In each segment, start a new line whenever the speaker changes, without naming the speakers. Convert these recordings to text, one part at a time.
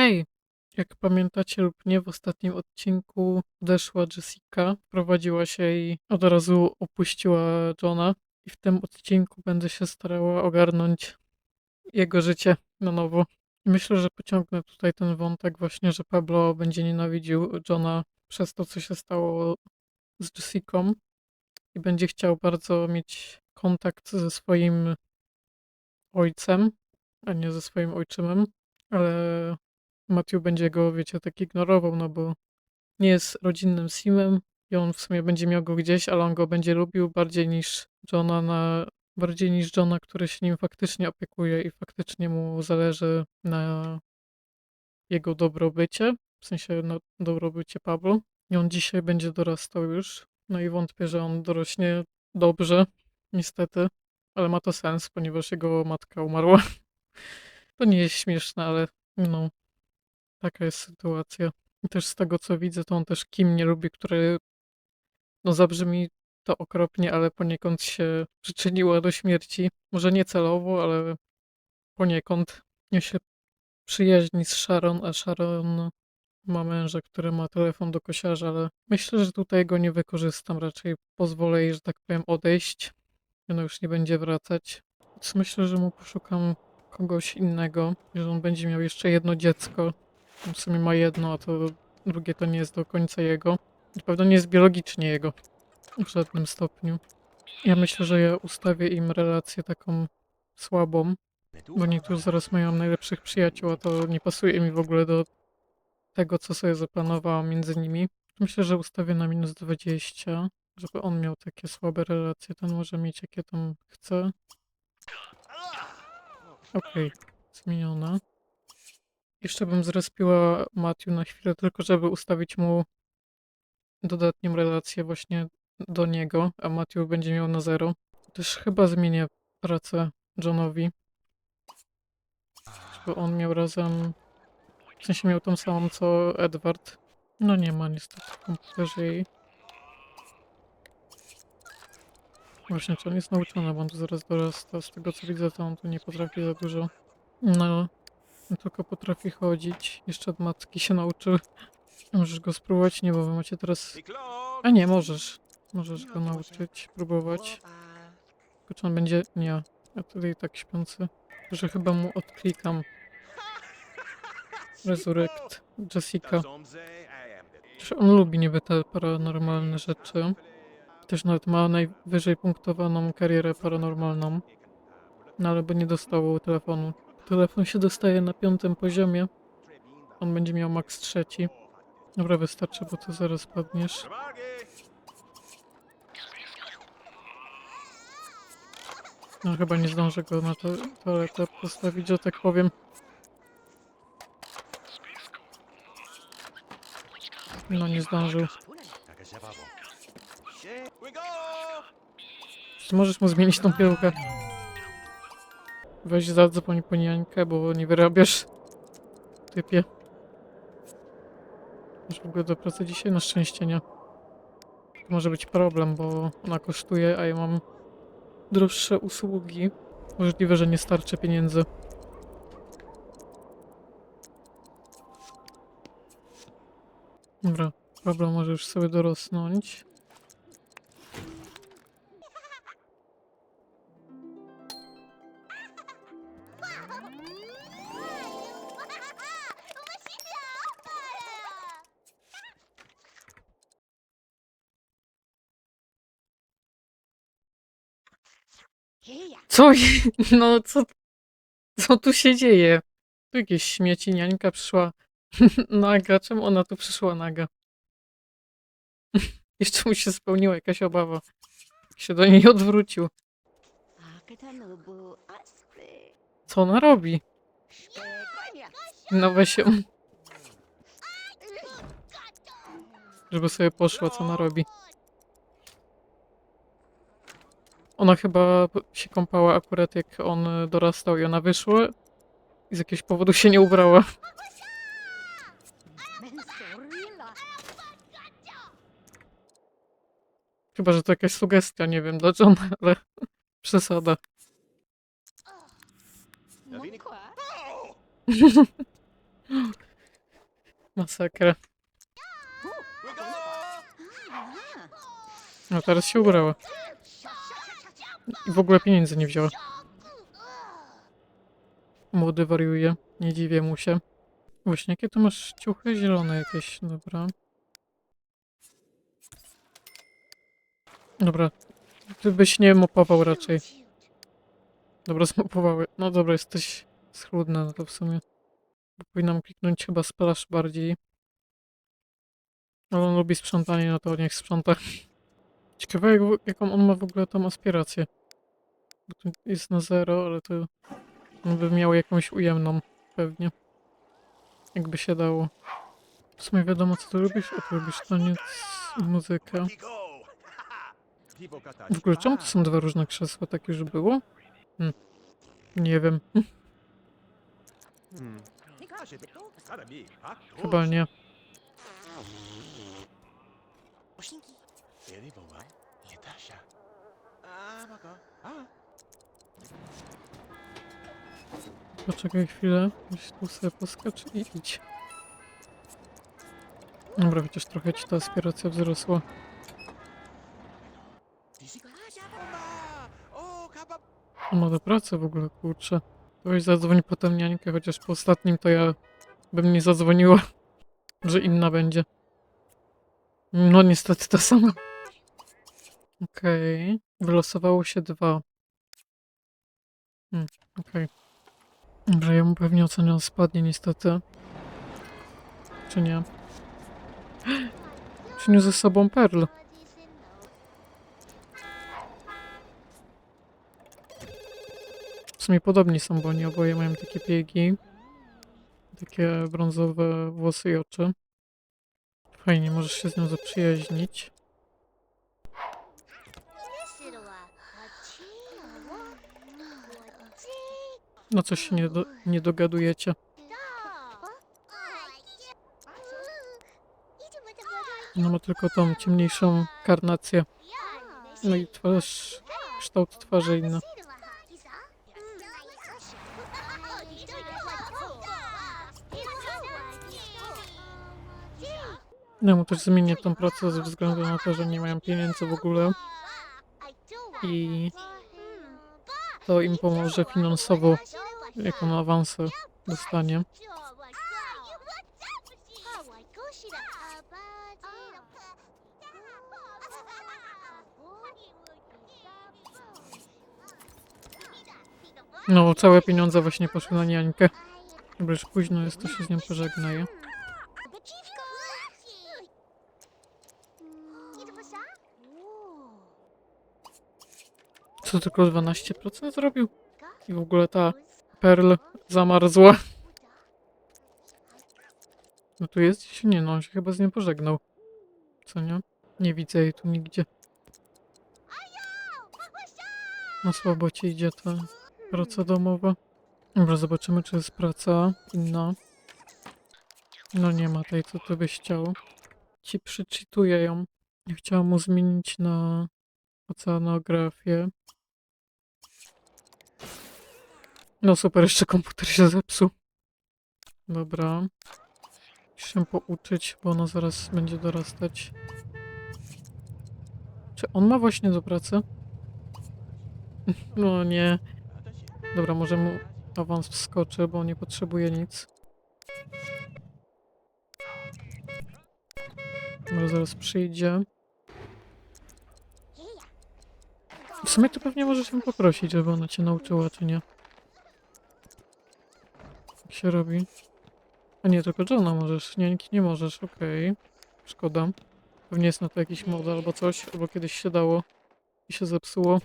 Hej, jak pamiętacie lub nie, w ostatnim odcinku odeszła Jessica, wprowadziła się i od razu opuściła Johna. I w tym odcinku będę się starała ogarnąć jego życie na nowo. I Myślę, że pociągnę tutaj ten wątek właśnie, że Pablo będzie nienawidził Johna przez to, co się stało z Jessicą i będzie chciał bardzo mieć kontakt ze swoim ojcem, a nie ze swoim ojczymem, ale Matthew będzie go, wiecie, tak ignorował, no bo nie jest rodzinnym simem i on w sumie będzie miał go gdzieś, ale on go będzie lubił bardziej niż Johna na bardziej niż Johna, który się nim faktycznie opiekuje i faktycznie mu zależy na jego dobrobycie, w sensie na dobrobycie Pablo. I on dzisiaj będzie dorastał już. No i wątpię, że on dorośnie dobrze, niestety, ale ma to sens, ponieważ jego matka umarła. To nie jest śmieszne, ale no, taka jest sytuacja. I też z tego, co widzę, to on też Kim nie lubi, który, no zabrzmi to okropnie, ale poniekąd się przyczyniła do śmierci. Może nie celowo, ale poniekąd. Nie się przyjaźni z Sharon, a Sharon ma męża, który ma telefon do kosiarza, ale myślę, że tutaj go nie wykorzystam. Raczej pozwolę jej, że tak powiem, odejść. Ona już nie będzie wracać. Więc myślę, że mu poszukam kogoś innego, że on będzie miał jeszcze jedno dziecko. W sumie ma jedno, a to drugie to nie jest do końca jego. Na pewno nie jest biologicznie jego. W żadnym stopniu. Ja myślę, że ja ustawię im relację taką słabą, bo niektórzy zaraz mają najlepszych przyjaciół, a to nie pasuje mi w ogóle do tego, co sobie zaplanowałam między nimi. Myślę, że ustawię na minus 20, żeby on miał takie słabe relacje. Ten może mieć jakie tam chce. Okej, zmieniona. Jeszcze bym zrespiła Matthew na chwilę, tylko żeby ustawić mu dodatnią relację właśnie do niego, a Matthew będzie miał na zero. Też chyba zmienię pracę Johnowi, żeby on miał razem, w sensie miał tą samą co Edward. No nie ma niestety w komputerze jej. Właśnie, czy on jest nauczony, bo on tu zaraz dorasta. Z tego co widzę, to on tu nie potrafi za dużo. No, tylko potrafi chodzić. Jeszcze od matki się nauczył. Możesz go spróbować? Nie, bo wy macie teraz... A nie, możesz. Możesz go nauczyć, próbować. Tylko czy on będzie... Nie. Ja tutaj tak śpiący. Że chyba mu odklikam. Resurrect. Jessica. Przecież on lubi niby te paranormalne rzeczy. Też nawet ma najwyżej punktowaną karierę paranormalną. No ale by nie dostał telefonu. Telefon się dostaje na piątym poziomie. On będzie miał max trzeci. Dobra, wystarczy, bo to zaraz padniesz. No chyba nie zdążę go na to toaletę postawić, że tak powiem. No nie zdążył. Możesz mu zmienić tą piłkę? Weź zadzwoń po niańkę, bo nie wyrabiasz. Typie. Masz w ogóle do pracy dzisiaj? Na szczęście nie. To może być problem, bo ona kosztuje, a ja mam droższe usługi. Możliwe, że nie starczy pieniędzy. Dobra, problem może już sobie dorosnąć. Co? No co? Co tu się dzieje? Tu jakieś śmieci, niańka przyszła naga. Czemu ona tu przyszła naga? Jeszcze mu się spełniła jakaś obawa. Się do niej odwrócił. Co ona robi? No weź ją. Żeby sobie poszła, co ona robi. Ona chyba się kąpała akurat jak on dorastał i ona wyszła i z jakiegoś powodu się nie ubrała. Chyba, że to jakaś sugestia, nie wiem, dla Johna, ale przesada. Masakra. No teraz się ubrała. I w ogóle pieniędzy nie wzięła. Młody wariuje. Nie dziwię mu się. Właśnie, jakie tu masz ciuchy? Zielone jakieś, dobra. Dobra. Ty byś nie mopował raczej. Dobra, zmopowały. No dobra, jesteś schludna no to w sumie. Bo powinnam kliknąć chyba splash bardziej. Ale on lubi sprzątanie, no to niech sprząta. Ciekawe jak, jaką on ma w ogóle tam aspirację. Bo tu jest na zero, ale to on by miał jakąś ujemną pewnie. Jakby się dało. W sumie wiadomo co ty lubisz, a ty lubisz taniec i muzykę. W ogóle czemu to są dwa różne krzesła? Tak już było? Hm. Nie wiem. Chyba nie. Poczekaj chwilę. Tu sobie poskacz i idź. Dobra, chociaż trochę ci ta aspiracja wzrosła. Ma do pracy w ogóle, kurczę. To weź zadzwoń potem niańkę, chociaż po ostatnim to ja bym nie zadzwoniła, że inna będzie. No niestety ta sama. Okej. Wylosowało się dwa. Hmm, okej. Dobrze, ja mu pewnie oceniam spadnie niestety. Czy nie? Przyniósł ze sobą perl. W sumie podobni są, bo oni oboje mają takie piegi. Takie brązowe włosy i oczy. Fajnie, możesz się z nią zaprzyjaźnić. No coś się nie, do, nie dogadujecie. No ma tylko tą ciemniejszą karnację. No i twarz, kształt twarzy inny. Ja mu też zmienię tą pracę ze względu na to, że nie mają pieniędzy w ogóle i to im pomoże finansowo, jak on awanse dostanie. No, całe pieniądze właśnie poszły na niańkę. Dobra, już późno jest, to się z nią pożegnaję. Co tylko 12% zrobił? I w ogóle ta perl zamarzła. No tu jest gdzieś? Nie no, on się chyba z nią pożegnał. Co nie? Nie widzę jej tu nigdzie. No słabo ci idzie ta praca domowa. Dobra, zobaczymy czy jest praca inna. No nie ma tej, co ty byś chciał. Ci przeczytuję ją. Chciałam mu zmienić na oceanografię. No super, jeszcze komputer się zepsuł. Dobra. Muszę się pouczyć, bo ona zaraz będzie dorastać. Czy on ma właśnie do pracy? No nie. Dobra, może mu awans wskoczy, bo nie potrzebuje nic. Może zaraz przyjdzie. W sumie to pewnie możesz ją poprosić, żeby ona cię nauczyła, czy nie? Się robi? A nie, tylko Johna możesz, niańki nie możesz, okej. Szkoda. Pewnie jest na to jakiś mod albo coś, albo kiedyś się dało i się zepsuło.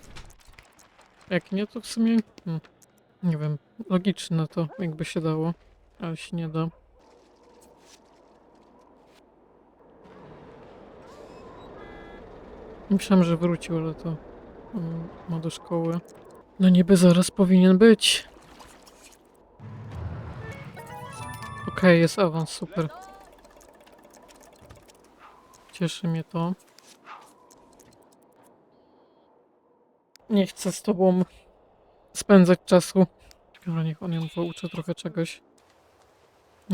Jak nie, to w sumie... Hmm, nie wiem, logiczne to, jakby się dało, ale się nie da. Myślałem, że wrócił, ale to mm, ma do szkoły. No niby zaraz powinien być. Okej, jest awans, super. Cieszy mnie to. Nie chcę z tobą spędzać czasu. Dobra, niech on ją pouczy trochę czegoś.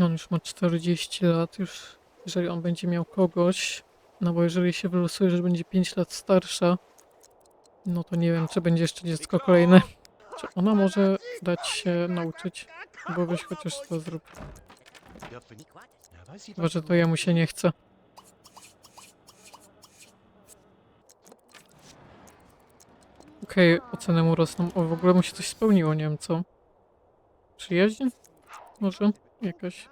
On już ma 40 lat, już jeżeli on będzie miał kogoś, no bo jeżeli się wylosuje, że będzie 5 lat starsza, no to nie wiem, czy będzie jeszcze dziecko kolejne. Czy ona może dać się nauczyć? Bo weź chociaż to zrób. Chyba, że to jemu się nie chce. Okej, oceny mu rosną. O, w ogóle mu się coś spełniło, nie wiem co. Przyjaźń? Może? Jakaś.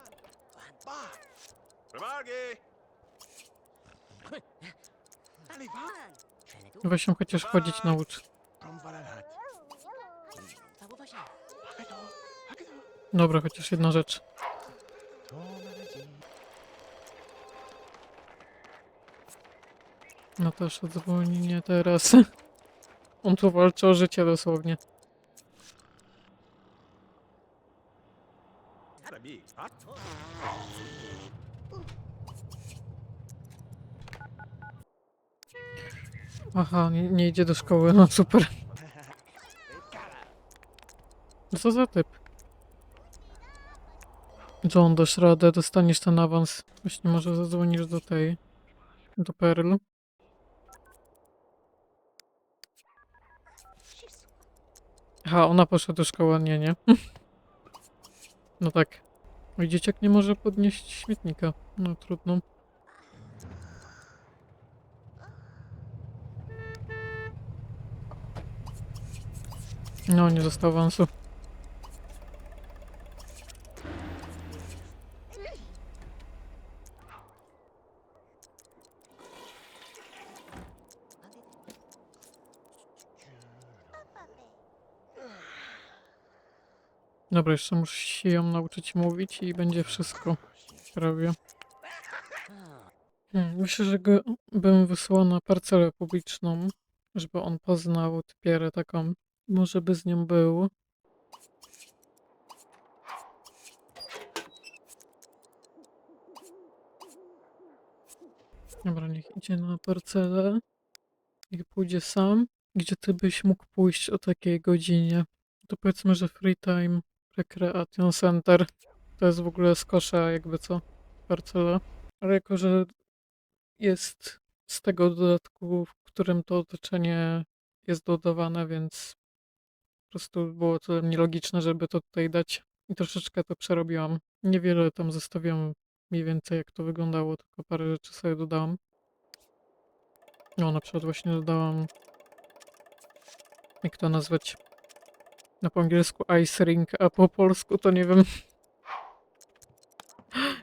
Weź się chociaż chodzić naucz. Dobra, chociaż jedna rzecz. Natasza dzwoni nie teraz. On tu walczy o życie dosłownie. Aha, nie, nie idzie do szkoły, no super. Co za typ? John, dasz radę, dostaniesz ten awans. Właśnie może zadzwonisz do tej, do Aha, ona poszła do szkoły, nie, nie. No tak. Oj, dzieciak nie może podnieść śmietnika. No trudno. No, nie został awansu. Dobra, jeszcze muszę się ją nauczyć mówić i będzie wszystko. Prawie. Hmm, myślę, że go bym wysłała na parcelę publiczną, żeby on poznał typierę taką. Może by z nią był. Dobra, niech idzie na parcelę. Niech pójdzie sam. Gdzie ty byś mógł pójść o takiej godzinie? To powiedzmy, że Free Time Recreation Center. To jest w ogóle z kosza, jakby co, parcela. Ale jako, że jest z tego dodatku, w którym to otoczenie jest dodawane, więc po prostu było to nielogiczne, żeby to tutaj dać. I troszeczkę to przerobiłam. Niewiele tam zostawiłam mniej więcej jak to wyglądało, tylko parę rzeczy sobie dodałam. No, na przykład właśnie dodałam jak to nazwać? Na po angielsku ice ring, a po polsku to nie wiem.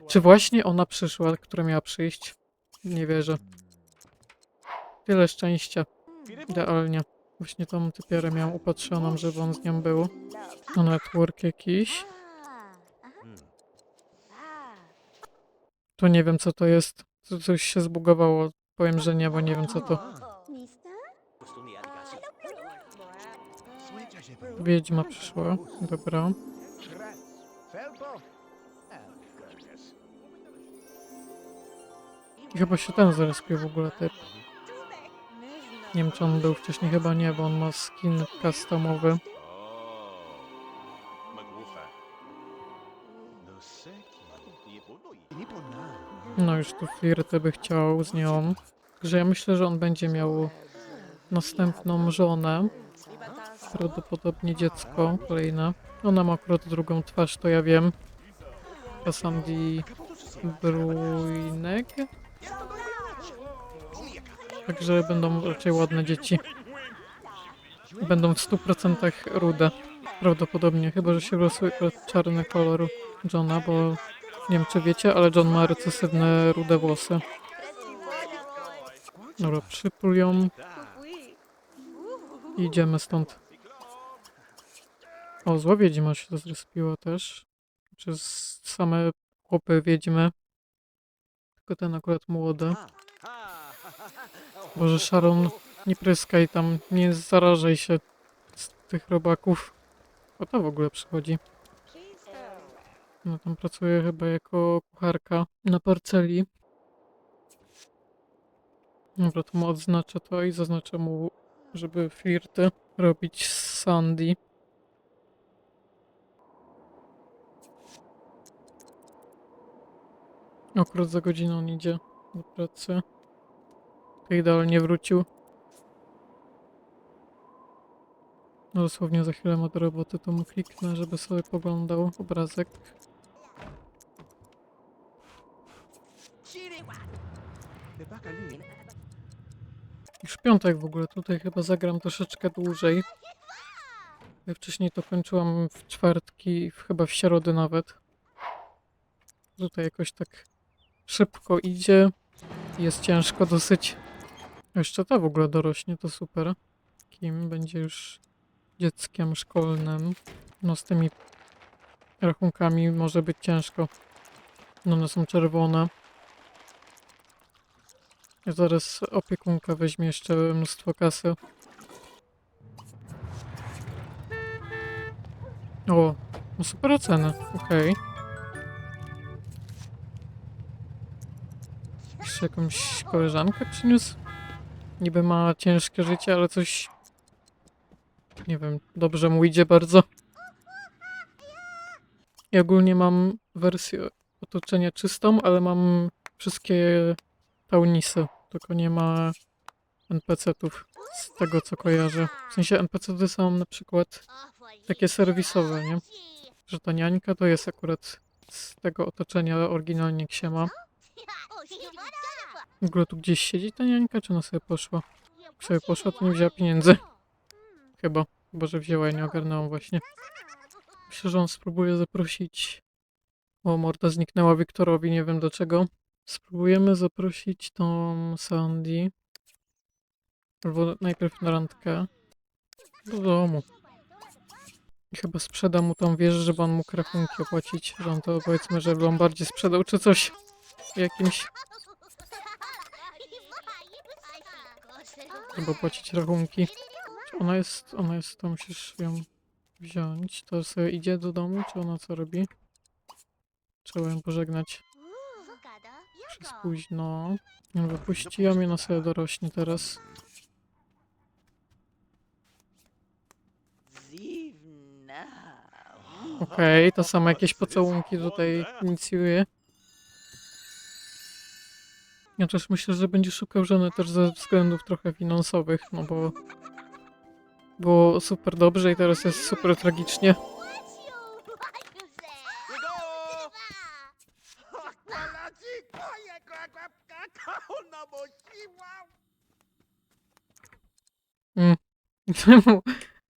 Czy właśnie ona przyszła, która miała przyjść? Nie wierzę. Tyle szczęścia. Idealnie. Właśnie tą typiarę miałam upatrzoną, żeby on z nią był. No network jakiś. Tu nie wiem co to jest. Tu coś się zbugowało. Powiem, że nie, bo nie wiem co to. Wiedźma przyszła. Dobra. I chyba się ten zarespił w ogóle typ. Nie wiem czy on był wcześniej, chyba nie, bo on ma skin customowy. No już tu flirty by chciał z nią. Także ja myślę, że on będzie miał następną żonę. Prawdopodobnie dziecko kolejne. Ona ma akurat drugą twarz, to ja wiem. Cassandra Brujnek. Także będą raczej ładne dzieci. Będą w 100% rude. Prawdopodobnie, chyba że się akurat czarny kolor Johna, bo nie wiem czy wiecie, ale John ma recesywne rude włosy. Dobra, przypól ją i idziemy stąd. O, zła wiedźma się zrespiła też. Przez same chłopy wiedźmy. Tylko ten akurat młody. Boże, Sharon, nie pryskaj tam, nie zarażaj się z tych robaków. O, to w ogóle przychodzi. No tam pracuje chyba jako kucharka na parceli. Dobra, to mu odznaczę to i zaznaczę mu, żeby flirty robić z Sandy. Akurat za godzinę on idzie do pracy. To idealnie wrócił. No dosłownie za chwilę ma do roboty, to mu kliknę, żeby sobie poglądał obrazek. Już piątek w ogóle, tutaj chyba zagram troszeczkę dłużej. Wcześniej to kończyłam w czwartki, chyba w środę nawet. Tutaj jakoś tak szybko idzie. Jest ciężko dosyć. Jeszcze ta w ogóle dorośnie, to super. Kim będzie już dzieckiem szkolnym. No z tymi rachunkami może być ciężko. No one są czerwone. Ja zaraz opiekunka weźmie jeszcze mnóstwo kasy. O, no super oceny, okej. Jakąś koleżankę przyniósł? Niby ma ciężkie życie, ale coś... Nie wiem, dobrze mu idzie bardzo. Ja ogólnie mam wersję otoczenia czystą, ale mam wszystkie taunisy, tylko nie ma NPC-ów z tego co kojarzę. W sensie NPC-ty są na przykład
takie serwisowe, nie?
że ta niańka to jest akurat z tego otoczenia oryginalnie Ksiema. W ogóle tu gdzieś siedzi ta niańka, czy ona sobie poszła?
Jak sobie poszła, to nie wzięła
pieniędzy.
pieniędzy.
Chyba. Chyba, że wzięła i nie ogarnęłam właśnie. Myślę, że on spróbuje zaprosić... O, morda zniknęła Wiktorowi, nie wiem dlaczego. Spróbujemy zaprosić tą Sandy. Albo najpierw na randkę. Do domu. I chyba sprzeda mu tą wieżę, żeby on mógł rachunki opłacić. Że on to powiedzmy, że w Lombardzie sprzedał czy coś. Jakimś, żeby opłacić rachunki. Czy ona jest, ona jest, to musisz ją wziąć. To sobie idzie do domu, czy ona co robi? Trzeba ją pożegnać. Jest późno. No, Wypuściła mnie, na sobie dorośnie teraz. Okej, to samo jakieś pocałunki tutaj inicjuje. Ja też myślę, że będzie szukał żony też ze względów trochę finansowych, no bo było super dobrze i teraz jest super tragicznie. Czemu,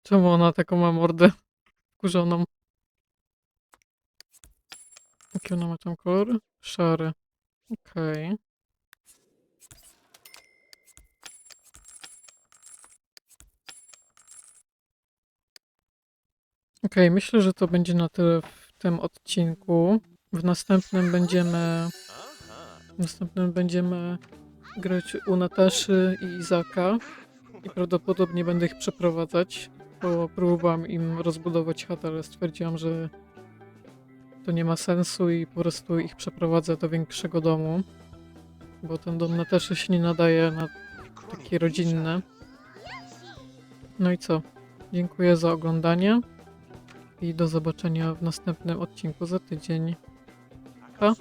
czemu ona taką ma mordę wkurzoną? Jaki ona ma tam kolor? Szary. Okej. Okej, myślę, że to będzie na tyle w tym odcinku. W następnym będziemy... W następnym będziemy grać u Nataszy i Izaka. I prawdopodobnie będę ich przeprowadzać, bo próbowałam im rozbudować chatę, ale stwierdziłam, że to nie ma sensu i po prostu ich przeprowadzę do większego domu. Bo ten dom Nataszy się nie nadaje na takie rodzinne. No i co? Dziękuję za oglądanie i do zobaczenia w następnym odcinku za tydzień.
Pa.